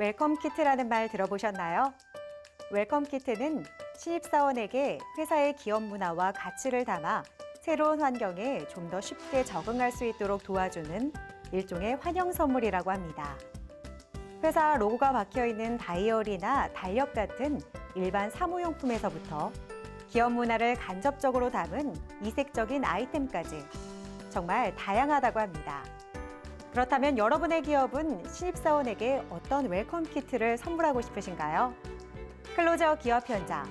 웰컴 키트라는 말 들어보셨나요? 웰컴 키트는 신입사원에게 회사의 기업 문화와 가치를 담아 새로운 환경에 좀 더 쉽게 적응할 수 있도록 도와주는 일종의 환영 선물이라고 합니다. 회사 로고가 박혀 있는 다이어리나 달력 같은 일반 사무용품에서부터 기업 문화를 간접적으로 담은 이색적인 아이템까지 정말 다양하다고 합니다. 그렇다면 여러분의 기업은 신입사원에게 어떤 웰컴 키트를 선물하고 싶으신가요? 클로저 기업 현장.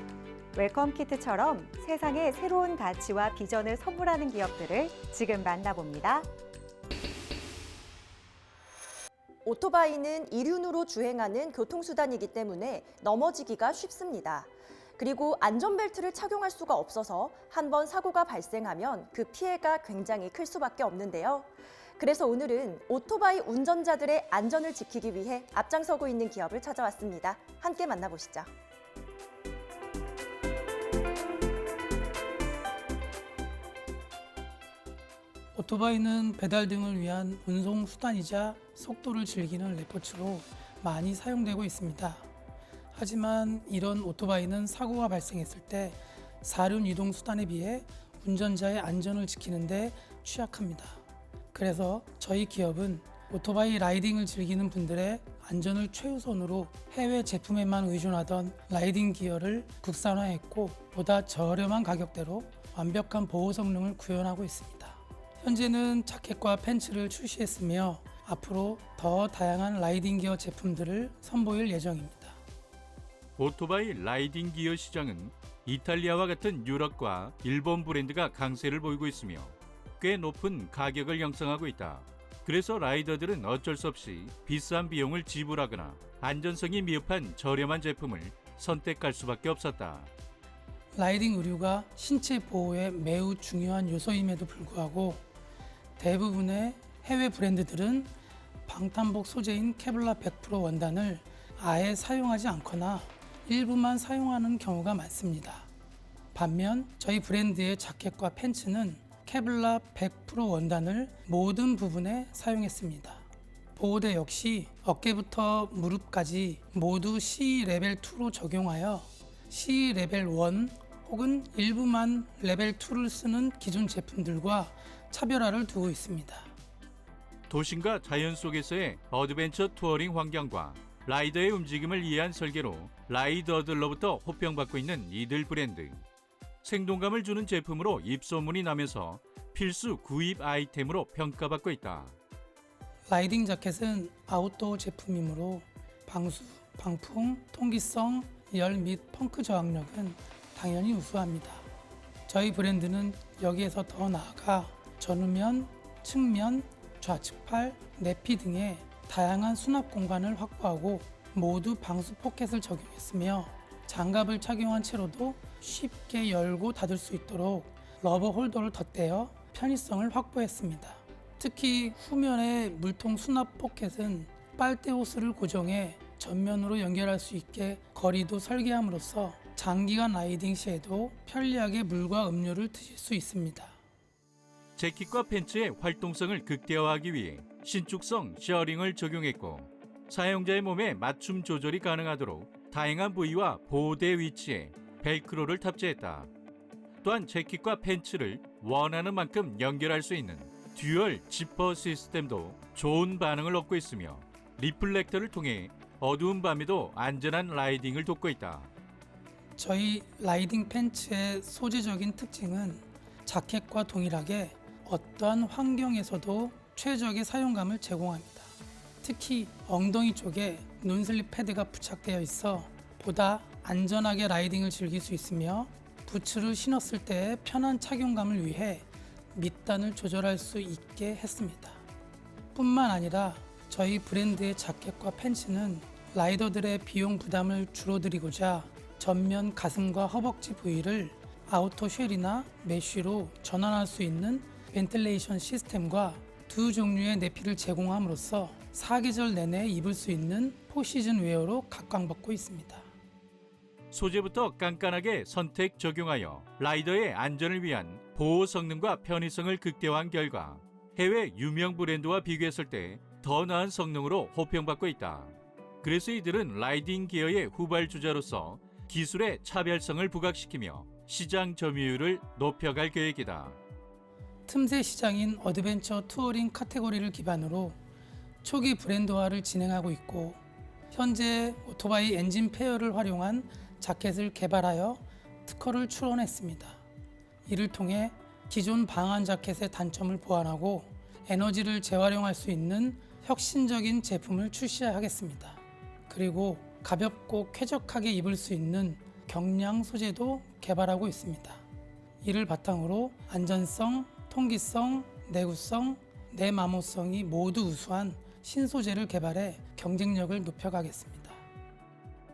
웰컴 키트처럼 세상에 새로운 가치와 비전을 선물하는 기업들을 지금 만나봅니다. 오토바이는 이륜으로 주행하는 교통수단이기 때문에 넘어지기가 쉽습니다. 그리고 안전벨트를 착용할 수가 없어서 한 번 사고가 발생하면 그 피해가 굉장히 클 수밖에 없는데요. 그래서 오늘은 오토바이 운전자들의 안전을 지키기 위해 앞장서고 있는 기업을 찾아왔습니다. 함께 만나보시죠. 오토바이는 배달 등을 위한 운송 수단이자 속도를 즐기는 레포츠로 많이 사용되고 있습니다. 하지만 이런 오토바이는 사고가 발생했을 때 사륜 이동 수단에 비해 운전자의 안전을 지키는데 취약합니다. 그래서 저희 기업은 오토바이 라이딩을 즐기는 분들의 안전을 최우선으로 해외 제품에만 의존하던 라이딩 기어를 국산화했고 보다 저렴한 가격대로 완벽한 보호 성능을 구현하고 있습니다. 현재는 자켓과 팬츠를 출시했으며 앞으로 더 다양한 라이딩 기어 제품들을 선보일 예정입니다. 오토바이 라이딩 기어 시장은 이탈리아와 같은 유럽과 일본 브랜드가 강세를 보이고 있으며 꽤 높은 가격을 형성하고 있다. 그래서 라이더들은 어쩔 수 없이 비싼 비용을 지불하거나 안전성이 미흡한 저렴한 제품을 선택할 수밖에 없었다. 라이딩 의류가 신체 보호에 매우 중요한 요소임에도 불구하고 대부분의 해외 브랜드들은 방탄복 소재인 케블라 100% 원단을 아예 사용하지 않거나 일부만 사용하는 경우가 많습니다. 반면 저희 브랜드의 자켓과 팬츠는 케블라 100% 원단을 모든 부분에 사용했습니다. 보호대 역시 어깨부터 무릎까지 모두 C 레벨 2로 적용하여 C 레벨 1 혹은 일부만 레벨 2를 쓰는 기존 제품들과 차별화를 두고 있습니다. 도심과 자연 속에서의 어드벤처 투어링 환경과 라이더의 움직임을 이해한 설계로 라이더들로부터 호평받고 있는 이들 브랜드. 생동감을 주는 제품으로 입소문이 나면서 필수 구입 아이템으로 평가받고 있다. 라이딩 자켓은 아웃도어 제품이므로 방수, 방풍, 통기성, 열 및 펑크 저항력은 당연히 우수합니다. 저희 브랜드는 여기에서 더 나아가 전후면, 측면, 좌측팔, 내피 등의 다양한 수납 공간을 확보하고 모두 방수 포켓을 적용했으며 장갑을 착용한 채로도 쉽게 열고 닫을 수 있도록 러버 홀더를 덧대어 편의성을 확보했습니다. 특히 후면의 물통 수납 포켓은 빨대 호스를 고정해 전면으로 연결할 수 있게 거리도 설계함으로써 장기간 라이딩 시에도 편리하게 물과 음료를 드실 수 있습니다. 재킷과 팬츠의 활동성을 극대화하기 위해 신축성 셔링을 적용했고 사용자의 몸에 맞춤 조절이 가능하도록 다양한 부위와 보호대 위치에 벨크로를 탑재했다. 또한 재킷과 팬츠를 원하는 만큼 연결할 수 있는 듀얼 지퍼 시스템도 좋은 반응을 얻고 있으며 리플렉터를 통해 어두운 밤에도 안전한 라이딩을 돕고 있다. 저희 라이딩 팬츠의 소재적인 특징은 자켓과 동일하게 어떠한 환경에서도 최적의 사용감을 제공합니다. 특히 엉덩이 쪽에 논슬립 패드가 부착되어 있어 보다 안전하게 라이딩을 즐길 수 있으며 부츠를 신었을 때의 편한 착용감을 위해 밑단을 조절할 수 있게 했습니다. 뿐만 아니라 저희 브랜드의 자켓과 팬츠는 라이더들의 비용 부담을 줄어들이고자 전면 가슴과 허벅지 부위를 아우터 쉘이나 메쉬로 전환할 수 있는 벤틀레이션 시스템과 두 종류의 내피를 제공함으로써 사계절 내내 입을 수 있는 포시즌 웨어로 각광받고 있습니다. 소재부터 깐깐하게 선택 적용하여 라이더의 안전을 위한 보호 성능과 편의성을 극대화한 결과 해외 유명 브랜드와 비교했을 때 더 나은 성능으로 호평받고 있다. 그래서 이들은 라이딩 기어의 후발주자로서 기술의 차별성을 부각시키며 시장 점유율을 높여갈 계획이다. 틈새 시장인 어드벤처 투어링 카테고리를 기반으로 초기 브랜드화를 진행하고 있고 현재 오토바이 엔진 페어를 활용한 자켓을 개발하여 특허를 출원했습니다. 이를 통해 기존 방한 자켓의 단점을 보완하고 에너지를 재활용할 수 있는 혁신적인 제품을 출시하겠습니다. 그리고 가볍고 쾌적하게 입을 수 있는 경량 소재도 개발하고 있습니다. 이를 바탕으로 안전성, 통기성, 내구성, 내마모성이 모두 우수한 신소재를 개발해 경쟁력을 높여가겠습니다.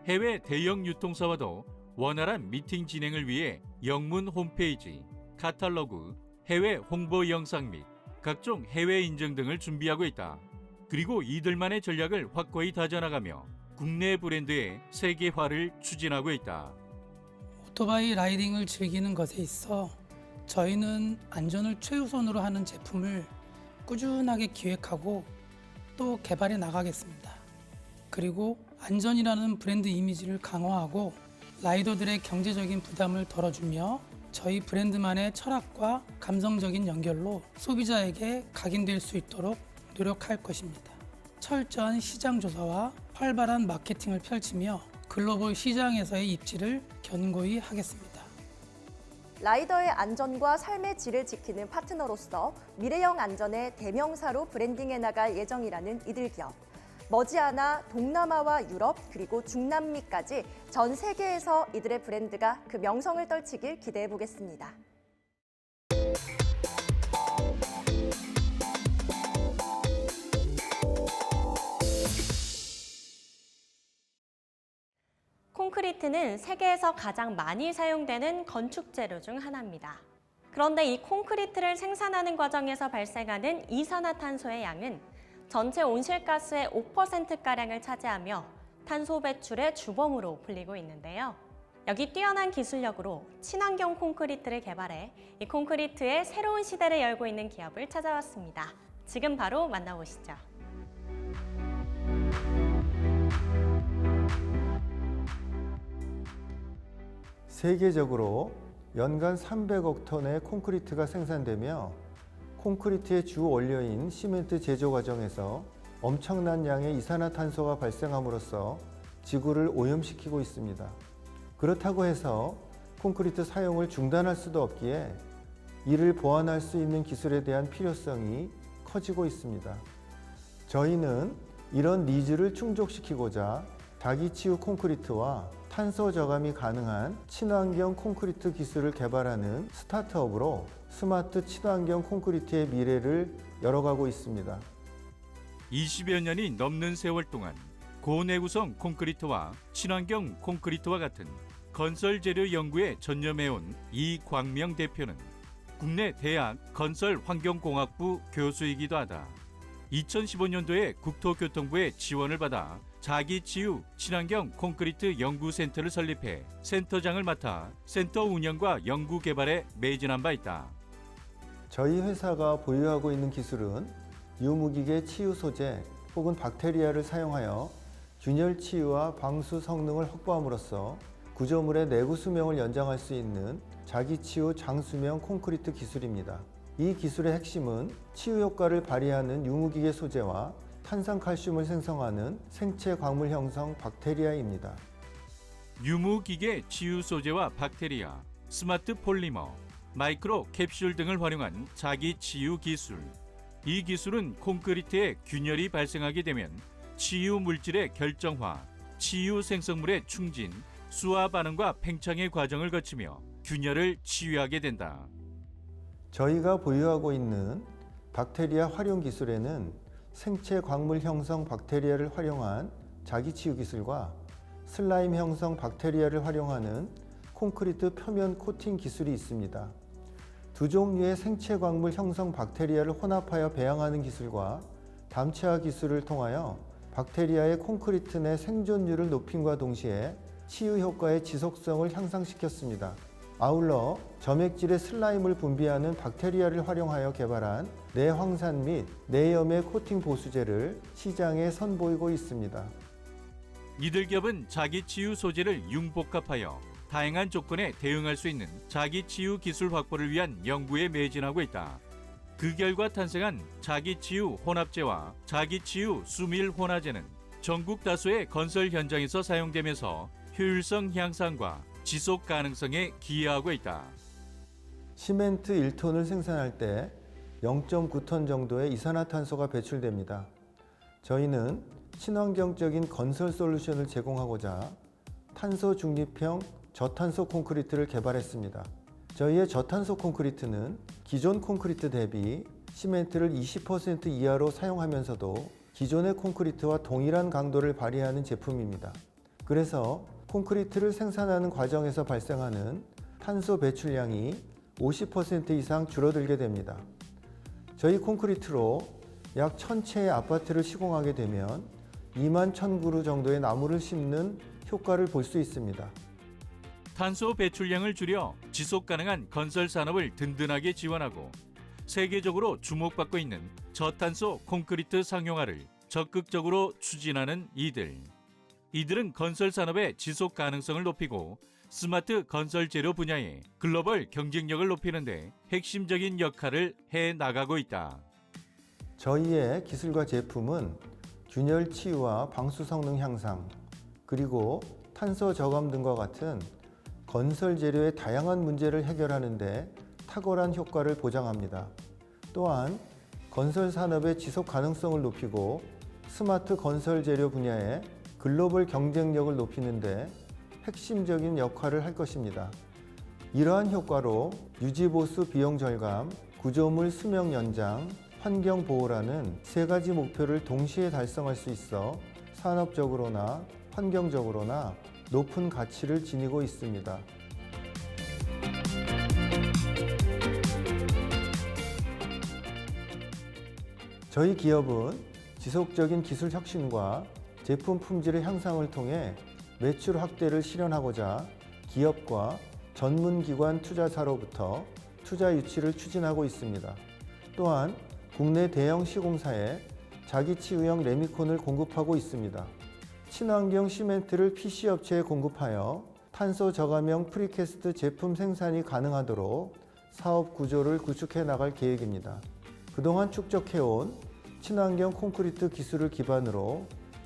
해외 대형 유통사와도 원활한 미팅 진행을 위해 영문 홈페이지, 카탈로그, 해외 홍보 영상 및 각종 해외 인증 등을 준비하고 있다. 그리고 이들만의 전략을 확고히 다져나가며 국내 브랜드의 세계화를 추진하고 있다. 오토바이 라이딩을 즐기는 것에 있어 저희는 안전을 최우선으로 하는 제품을 꾸준하게 기획하고 또 개발해 나가겠습니다. 그리고 안전이라는 브랜드 이미지를 강화하고 라이더들의 경제적인 부담을 덜어주며 저희 브랜드만의 철학과 감성적인 연결로 소비자에게 각인될 수 있도록 노력할 것입니다. 철저한 시장 조사와 활발한 마케팅을 펼치며 글로벌 시장에서의 입지를 견고히 하겠습니다. 라이더의 안전과 삶의 질을 지키는 파트너로서 미래형 안전의 대명사로 브랜딩해 나갈 예정이라는 이들 기업. 머지않아 동남아와 유럽 그리고 중남미까지 전 세계에서 이들의 브랜드가 그 명성을 떨치길 기대해 보겠습니다. 콘크리트는 세계에서 가장 많이 사용되는 건축 재료 중 하나입니다. 그런데 이 콘크리트를 생산하는 과정에서 발생하는 이산화탄소의 양은 전체 온실가스의 5%가량을 차지하며 탄소 배출의 주범으로 불리고 있는데요. 여기 뛰어난 기술력으로 친환경 콘크리트를 개발해 이 콘크리트의 새로운 시대를 열고 있는 기업을 찾아왔습니다. 지금 바로 만나보시죠. 세계적으로 연간 300억 톤의 콘크리트가 생산되며 콘크리트의 주 원료인 시멘트 제조 과정에서 엄청난 양의 이산화탄소가 발생함으로써 지구를 오염시키고 있습니다. 그렇다고 해서 콘크리트 사용을 중단할 수도 없기에 이를 보완할 수 있는 기술에 대한 필요성이 커지고 있습니다. 저희는 이런 니즈를 충족시키고자 다기치유 콘크리트와 탄소 저감이 가능한 친환경 콘크리트 기술을 개발하는 스타트업으로 스마트 친환경 콘크리트의 미래를 열어가고 있습니다. 20여 년이 넘는 세월 동안 고내구성 콘크리트와 친환경 콘크리트와 같은 건설 재료 연구에 전념해온 이광명 대표는 국내 대학 건설환경공학부 교수이기도 하다. 2015년도에 국토교통부의 지원을 받아 자기 치유 친환경 콘크리트 연구센터를 설립해 센터장을 맡아 센터 운영과 연구 개발에 매진한 바 있다. 저희 회사가 보유하고 있는 기술은 유무기계 치유 소재 혹은 박테리아를 사용하여 균열 치유와 방수 성능을 확보함으로써 구조물의 내구 수명을 연장할 수 있는 자기 치유 장수명 콘크리트 기술입니다. 이 기술의 핵심은 치유 효과를 발휘하는 유무기계 소재와 탄산칼슘을 생성하는 생체 광물 형성 박테리아입니다. 유무기계 치유 소재와 박테리아, 스마트 폴리머, 마이크로 캡슐 등을 활용한 자기 치유 기술. 이 기술은 콘크리트에 균열이 발생하게 되면 치유 물질의 결정화, 치유 생성물의 충진, 수화 반응과 팽창의 과정을 거치며 균열을 치유하게 된다. 저희가 보유하고 있는 박테리아 활용 기술에는 생체 광물 형성 박테리아를 활용한 자기 치유 기술과 슬라임 형성 박테리아를 활용하는 콘크리트 표면 코팅 기술이 있습니다. 두 종류의 생체 광물 형성 박테리아를 혼합하여 배양하는 기술과 담체화 기술을 통하여 박테리아의 콘크리트 내 생존율을 높임과 동시에 치유 효과의 지속성을 향상시켰습니다. 아울러 점액질의 슬라임을 분비하는 박테리아를 활용하여 개발한 내황산 및 내염의 코팅 보수제를 시장에 선보이고 있습니다. 이들 기업은 자기 치유 소재를 융복합하여 다양한 조건에 대응할 수 있는 자기 치유 기술 확보를 위한 연구에 매진하고 있다. 그 결과 탄생한 자기 치유 혼합제와 자기 치유 수밀 혼화제는 전국 다수의 건설 현장에서 사용되면서 효율성 향상과 지속 가능성에 기여하고 있다. 시멘트 1톤을 생산할 때 0.9톤 정도의 이산화탄소가 배출됩니다. 저희는 친환경적인 건설 솔루션을 제공하고자 탄소 중립형 저탄소 콘크리트를 개발했습니다. 저희의 저탄소 콘크리트는 기존 콘크리트 대비 시멘트를 20% 이하로 사용하면서도 기존의 콘크리트와 동일한 강도를 발휘하는 제품입니다. 그래서 콘크리트를 생산하는 과정에서 발생하는 탄소 배출량이 50% 이상 줄어들게 됩니다. 저희 콘크리트로 약 1000채의 아파트를 시공하게 되면 2만 1000그루 정도의 나무를 심는 효과를 볼 수 있습니다. 탄소 배출량을 줄여 지속 가능한 건설 산업을 든든하게 지원하고 세계적으로 주목받고 있는 저탄소 콘크리트 상용화를 적극적으로 추진하는 이들. 이들은 건설 산업의 지속 가능성을 높이고 스마트 건설 재료 분야의 글로벌 경쟁력을 높이는데 핵심적인 역할을 해 나가고 있다. 저희의 기술과 제품은 균열 치유와 방수 성능 향상, 그리고 탄소 저감 등과 같은 건설 재료의 다양한 문제를 해결하는 데 탁월한 효과를 보장합니다. 또한 건설 산업의 지속 가능성을 높이고 스마트 건설 재료 분야의 글로벌 경쟁력을 높이는 데 핵심적인 역할을 할 것입니다. 이러한 효과로 유지 보수 비용 절감, 구조물 수명 연장, 환경 보호라는 세 가지 목표를 동시에 달성할 수 있어 산업적으로나 환경적으로나 높은 가치를 지니고 있습니다. 저희 기업은 지속적인 기술 혁신과 제품 품질의 향상을 통해 매출 확대를 실현하고자 기업과 전문기관 투자사로부터 투자 유치를 추진하고 있습니다. 또한 국내 대형 시공사에 자기 치유형 레미콘을 공급하고 있습니다. 친환경 시멘트를 PC 업체에 공급하여 탄소 저감형 프리캐스트 제품 생산이 가능하도록 사업 구조를 구축해 나갈 계획입니다. 그동안 축적해온 친환경 콘크리트 기술을 기반으로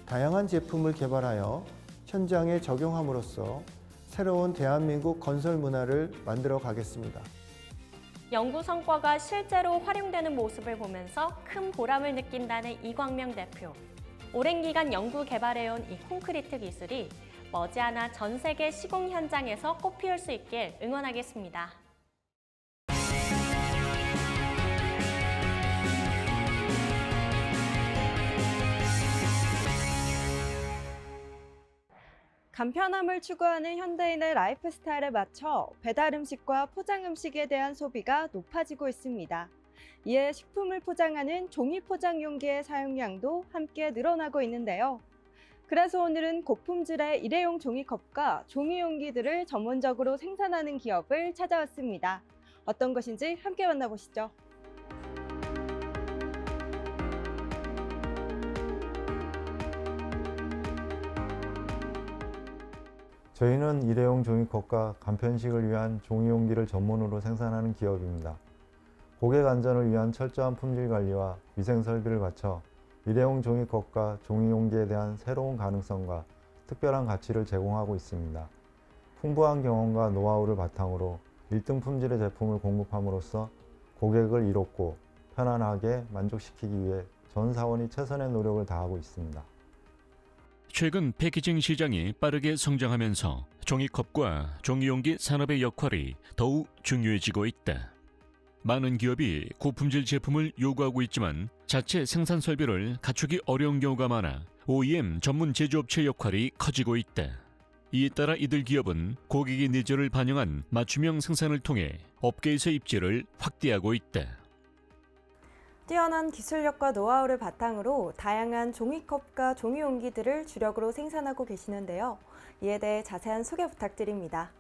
다양한 제품을 개발하여 현장에 적용함으로써 새로운 대한민국 건설 문화를 만들어 가겠습니다. 연구 성과가 실제로 활용되는 모습을 보면서 큰 보람을 느낀다는 이광명 대표. 오랜 기간 연구 개발해온 이 콘크리트 기술이 머지않아 전 세계 시공 현장에서 꽃피울 수 있길 응원하겠습니다. 간편함을 추구하는 현대인의 라이프 스타일에 맞춰 배달 음식과 포장 음식에 대한 소비가 높아지고 있습니다. 이에 식품을 포장하는 종이 포장 용기의 사용량도 함께 늘어나고 있는데요. 그래서 오늘은 고품질의 일회용 종이컵과 종이 용기들을 전문적으로 생산하는 기업을 찾아왔습니다. 어떤 것인지 함께 만나보시죠. 저희는 일회용 종이컵과 간편식을 위한 종이용기를 전문으로 생산하는 기업입니다. 고객 안전을 위한 철저한 품질 관리와 위생 설비를 갖춰 일회용 종이컵과 종이용기에 대한 새로운 가능성과 특별한 가치를 제공하고 있습니다. 풍부한 경험과 노하우를 바탕으로 1등 품질의 제품을 공급함으로써 고객을 이롭고 편안하게 만족시키기 위해 전 사원이 최선의 노력을 다하고 있습니다. 최근 패키징 시장이 빠르게 성장하면서 종이컵과 종이용기 산업의 역할이 더욱 중요해지고 있다. 많은 기업이 고품질 제품을 요구하고 있지만 자체 생산 설비를 갖추기 어려운 경우가 많아 OEM 전문 제조업체 역할이 커지고 있다. 이에 따라 이들 기업은 고객의 니즈를 반영한 맞춤형 생산을 통해 업계에서 입지를 확대하고 있다. 뛰어난 기술력과 노하우를 바탕으로 다양한 종이컵과 종이 용기들을 주력으로 생산하고 계시는데요. 이에 대해 자세한 소개 부탁드립니다.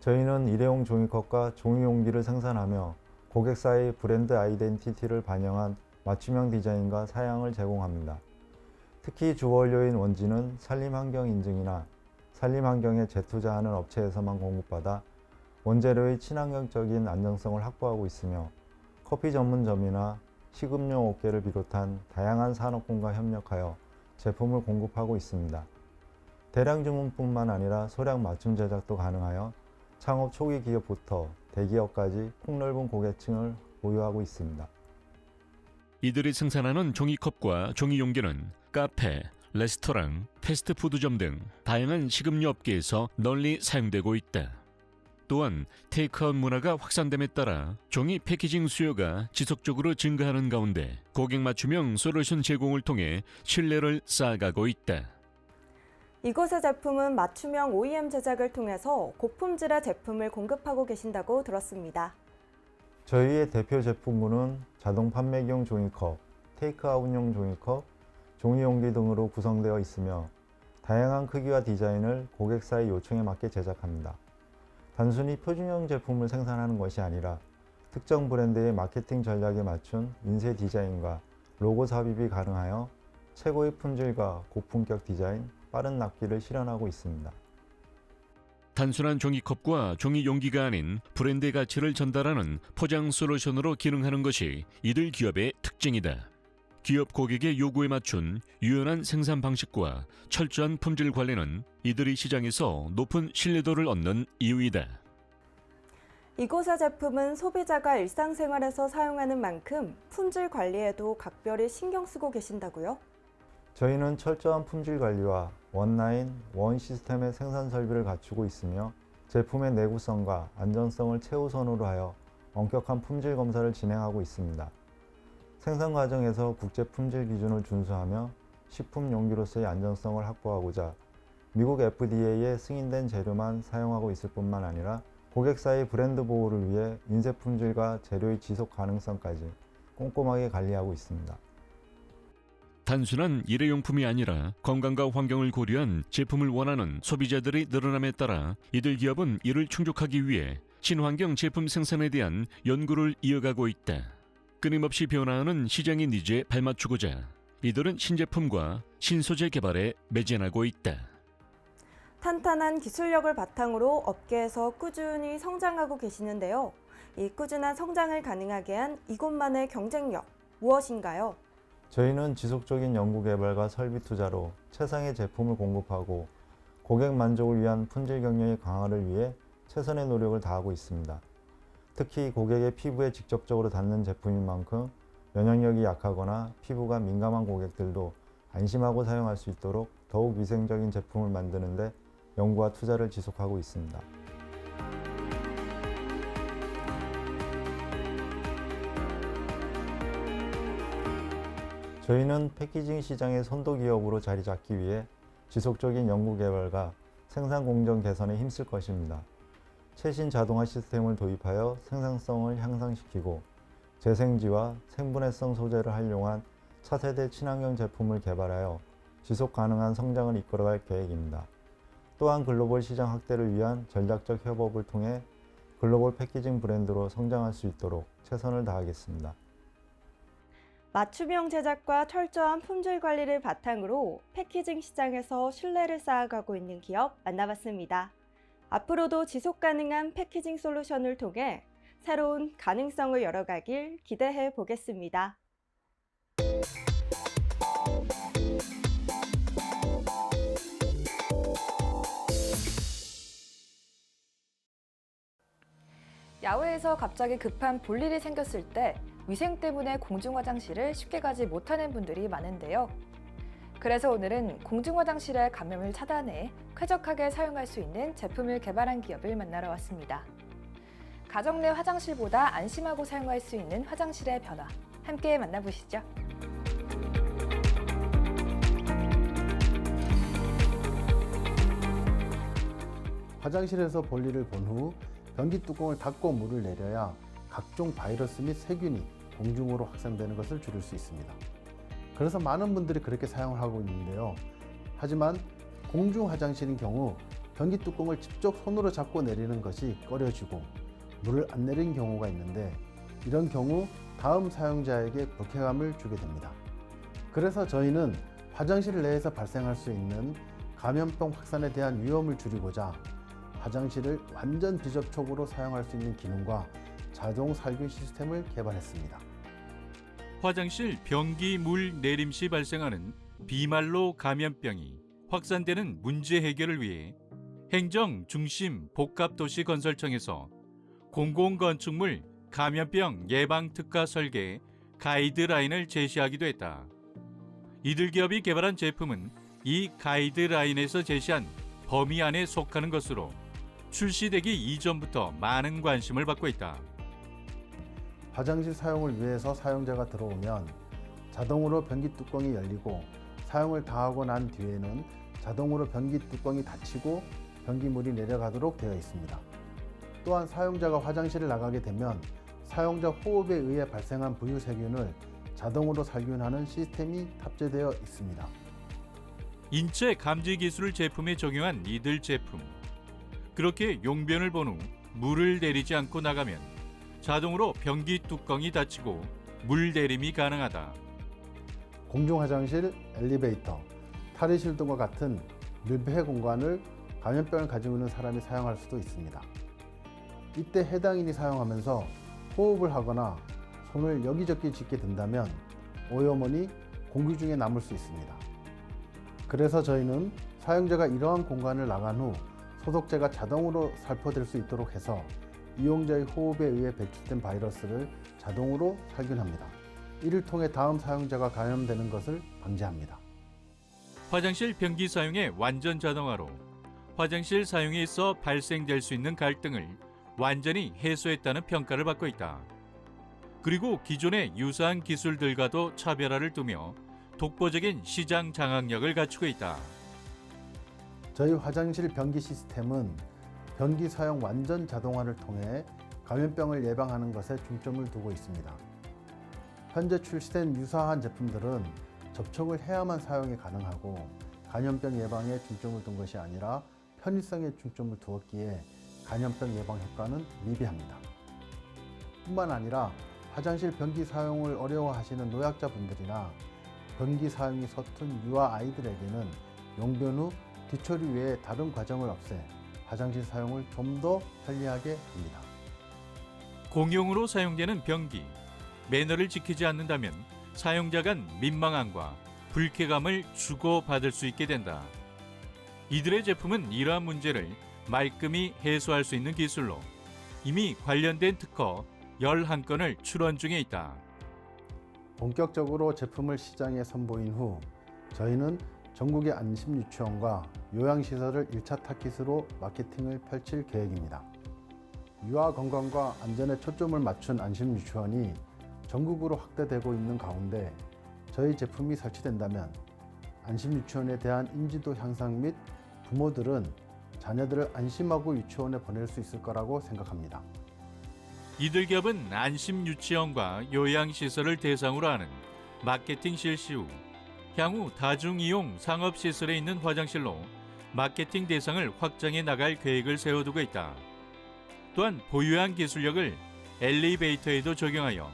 저희는 일회용 종이컵과 종이 용기를 생산하며 고객사의 브랜드 아이덴티티를 반영한 맞춤형 디자인과 사양을 제공합니다. 특히 주원료인 원지는 산림환경 인증이나 산림환경에 재투자하는 업체에서만 공급받아 원재료의 친환경적인 안정성을 확보하고 있으며 커피 전문점이나 식음료 업계를 비롯한 다양한 산업군과 협력하여 제품을 공급하고 있습니다. 대량 주문뿐만 아니라 소량 맞춤 제작도 가능하여 창업 초기 기업부터 대기업까지 폭넓은 고객층을 보유하고 있습니다. 이들이 생산하는 종이컵과 종이 용기는 카페, 레스토랑, 패스트푸드점 등 다양한 식음료 업계에서 널리 사용되고 있다. 또한 테이크아웃 문화가 확산됨에 따라 종이 패키징 수요가 지속적으로 증가하는 가운데 고객 맞춤형 솔루션 제공을 통해 신뢰를 쌓아가고 있다. 이곳의 제품은 맞춤형 OEM 제작을 통해서 고품질의 제품을 공급하고 계신다고 들었습니다. 저희의 대표 제품군은 자동 판매기용 종이컵, 테이크아웃용 종이컵, 종이용기 등으로 구성되어 있으며 다양한 크기와 디자인을 고객사의 요청에 맞게 제작합니다. 단순히 표준형 제품을 생산하는 것이 아니라 특정 브랜드의 마케팅 전략에 맞춘 인쇄 디자인과 로고 삽입이 가능하여 최고의 품질과 고품격 디자인, 빠른 납기를 실현하고 있습니다. 단순한 종이컵과 종이 용기가 아닌 브랜드의 가치를 전달하는 포장 솔루션으로 기능하는 것이 이들 기업의 특징이다. 기업 고객의 요구에 맞춘 유연한 생산 방식과 철저한 품질 관리는 이들이 시장에서 높은 신뢰도를 얻는 이유이다. 이곳의 제품은 소비자가 일상생활에서 사용하는 만큼 품질 관리에도 각별히 신경 쓰고 계신다고요? 저희는 철저한 품질 관리와 원라인, 원 시스템의 생산 설비를 갖추고 있으며 제품의 내구성과 안전성을 최우선으로 하여 엄격한 품질 검사를 진행하고 있습니다. 생산 과정에서 국제 품질 기준을 준수하며 식품 용기로서의 안전성을 확보하고자 미국 FDA에 승인된 재료만 사용하고 있을 뿐만 아니라 고객사의 브랜드 보호를 위해 인쇄 품질과 재료의 지속 가능성까지 꼼꼼하게 관리하고 있습니다. 단순한 일회용품이 아니라 건강과 환경을 고려한 제품을 원하는 소비자들이 늘어남에 따라 이들 기업은 이를 충족하기 위해 친환경 제품 생산에 대한 연구를 이어가고 있다. 끊임없이 변화하는 시장의 니즈에 발맞추고자 이들은 신제품과 신소재 개발에 매진하고 있다. 탄탄한 기술력을 바탕으로 업계에서 꾸준히 성장하고 계시는데요. 이 꾸준한 성장을 가능하게 한 이곳만의 경쟁력 무엇인가요? 저희는 지속적인 연구 개발과 설비 투자로 최상의 제품을 공급하고 고객 만족을 위한 품질 경영의 강화를 위해 최선의 노력을 다하고 있습니다. 특히 고객의 피부에 직접적으로 닿는 제품인 만큼 면역력이 약하거나 피부가 민감한 고객들도 안심하고 사용할 수 있도록 더욱 위생적인 제품을 만드는데 연구와 투자를 지속하고 있습니다. 저희는 패키징 시장의 선도 기업으로 자리 잡기 위해 지속적인 연구 개발과 생산 공정 개선에 힘쓸 것입니다. 최신 자동화 시스템을 도입하여 생산성을 향상시키고 재생지와 생분해성 소재를 활용한 차세대 친환경 제품을 개발하여 지속 가능한 성장을 이끌어갈 계획입니다. 또한 글로벌 시장 확대를 위한 전략적 협업을 통해 글로벌 패키징 브랜드로 성장할 수 있도록 최선을 다하겠습니다. 맞춤형 제작과 철저한 품질 관리를 바탕으로 패키징 시장에서 신뢰를 쌓아가고 있는 기업 만나봤습니다. 앞으로도 지속 가능한 패키징 솔루션을 통해 새로운 가능성을 열어가길 기대해 보겠습니다. 야외에서 갑자기 급한 볼일이 생겼을 때 위생 때문에 공중 화장실을 쉽게 가지 못하는 분들이 많은데요. 그래서 오늘은 공중 화장실의 감염을 차단해 쾌적하게 사용할 수 있는 제품을 개발한 기업을 만나러 왔습니다. 가정 내 화장실보다 안심하고 사용할 수 있는 화장실의 변화 함께 만나보시죠. 화장실에서 볼일을 본 후 변기 뚜껑을 닫고 물을 내려야 각종 바이러스 및 세균이 공중으로 확산되는 것을 줄일 수 있습니다. 그래서 많은 분들이 그렇게 사용을 하고 있는데요. 하지만 공중 화장실인 경우 변기 뚜껑을 직접 손으로 잡고 내리는 것이 꺼려지고 물을 안 내리는 경우가 있는데 이런 경우 다음 사용자에게 불쾌감을 주게 됩니다. 그래서 저희는 화장실 내에서 발생할 수 있는 감염병 확산에 대한 위험을 줄이고자 화장실을 완전 비접촉으로 사용할 수 있는 기능과 자동 살균 시스템을 개발했습니다. 화장실 변기 물 내림 시 발생하는 비말로 감염병이 확산되는 문제 해결을 위해 행정 중심 복합도시 건설청에서 공공건축물 감염병 예방 특화 설계 가이드라인을 제시하기도 했다. 이들 기업이 개발한 제품은 이 가이드라인에서 제시한 범위 안에 속하는 것으로 출시되기 이전부터 많은 관심을 받고 있다. 화장실 사용을 위해서 사용자가 들어오면 자동으로 변기 뚜껑이 열리고 사용을 다 하고 난 뒤에는 자동으로 변기 뚜껑이 닫히고 변기물이 내려가도록 되어 있습니다. 또한 사용자가 화장실을 나가게 되면 사용자 호흡에 의해 발생한 부유 세균을 자동으로 살균하는 시스템이 탑재되어 있습니다. 인체 감지 기술을 제품에 적용한 이들 제품. 그렇게 용변을 본 후 물을 내리지 않고 나가면 자동으로 변기 뚜껑이 닫히고 물 내림이 가능하다. 공중 화장실, 엘리베이터, 탈의실 등과 같은 밀폐 공간을 감염병을 가지고 있는 사람이 사용할 수도 있습니다. 이때 해당인이 사용하면서 호흡을 하거나 손을 여기저기 짚게 된다면 오염원이 공기 중에 남을 수 있습니다. 그래서 저희는 사용자가 이러한 공간을 나간 후 소독제가 자동으로 살포될 수 있도록 해서 이용자의 호흡에 의해 배출된 바이러스를 자동으로 살균합니다. 이를 통해 다음 사용자가 감염되는 것을 방지합니다. 화장실 변기 사용의 완전 자동화로 화장실 사용에 있어 발생될 수 있는 갈등을 완전히 해소했다는 평가를 받고 있다. 그리고 기존의 유사한 기술들과도 차별화를 두며 독보적인 시장 장악력을 갖추고 있다. 저희 화장실 변기 시스템은 변기 사용 완전 자동화를 통해 감염병을 예방하는 것에 중점을 두고 있습니다. 현재 출시된 유사한 제품들은 접촉을 해야만 사용이 가능하고 감염병 예방에 중점을 둔 것이 아니라 편의성에 중점을 두었기에 감염병 예방 효과는 미비합니다. 뿐만 아니라 화장실 변기 사용을 어려워하시는 노약자분들이나 변기 사용이 서툰 유아 아이들에게는 용변 후 뒤처리 외에 다른 과정을 없애 화장실 사용을 좀 더 편리하게 합니다. 공용으로 사용되는 변기, 매너를 지키지 않는다면 사용자 간 민망함과 불쾌감을 주고받을 수 있게 된다. 이들의 제품은 이러한 문제를 말끔히 해소할 수 있는 기술로 이미 관련된 특허 11건을 출원 중에 있다. 본격적으로 제품을 시장에 선보인 후 저희는 전국의 안심 유치원과 요양시설을 1차 타깃으로 마케팅을 펼칠 계획입니다. 유아 건강과 안전에 초점을 맞춘 안심 유치원이 전국으로 확대되고 있는 가운데 저희 제품이 설치된다면 안심 유치원에 대한 인지도 향상 및 부모들은 자녀들을 안심하고 유치원에 보낼 수 있을 거라고 생각합니다. 이들 기업은 안심 유치원과 요양시설을 대상으로 하는 마케팅 실시 후 향후 다중이용 상업시설에 있는 화장실로 마케팅 대상을 확장해 나갈 계획을 세워두고 있다. 또한 보유한 기술력을 엘리베이터에도 적용하여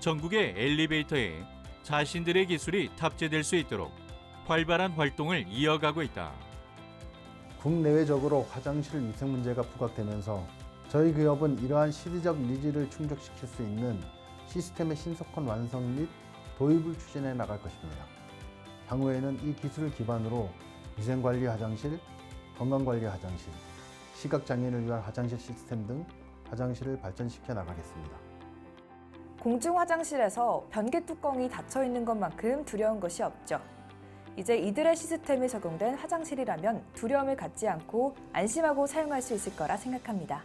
전국의 엘리베이터에 자신들의 기술이 탑재될 수 있도록 활발한 활동을 이어가고 있다. 국내외적으로 화장실 위생 문제가 부각되면서 저희 기업은 이러한 시대적 니즈를 충족시킬 수 있는 시스템의 신속한 완성 및 도입을 추진해 나갈 것입니다. 향후에는 이 기술을 기반으로 위생관리 화장실, 건강관리 화장실, 시각장애인을 위한 화장실 시스템 등 화장실을 발전시켜 나가겠습니다. 공중 화장실에서 변기 뚜껑이 닫혀 있는 것만큼 두려운 것이 없죠. 이제 이들의 시스템이 적용된 화장실이라면 두려움을 갖지 않고 안심하고 사용할 수 있을 거라 생각합니다.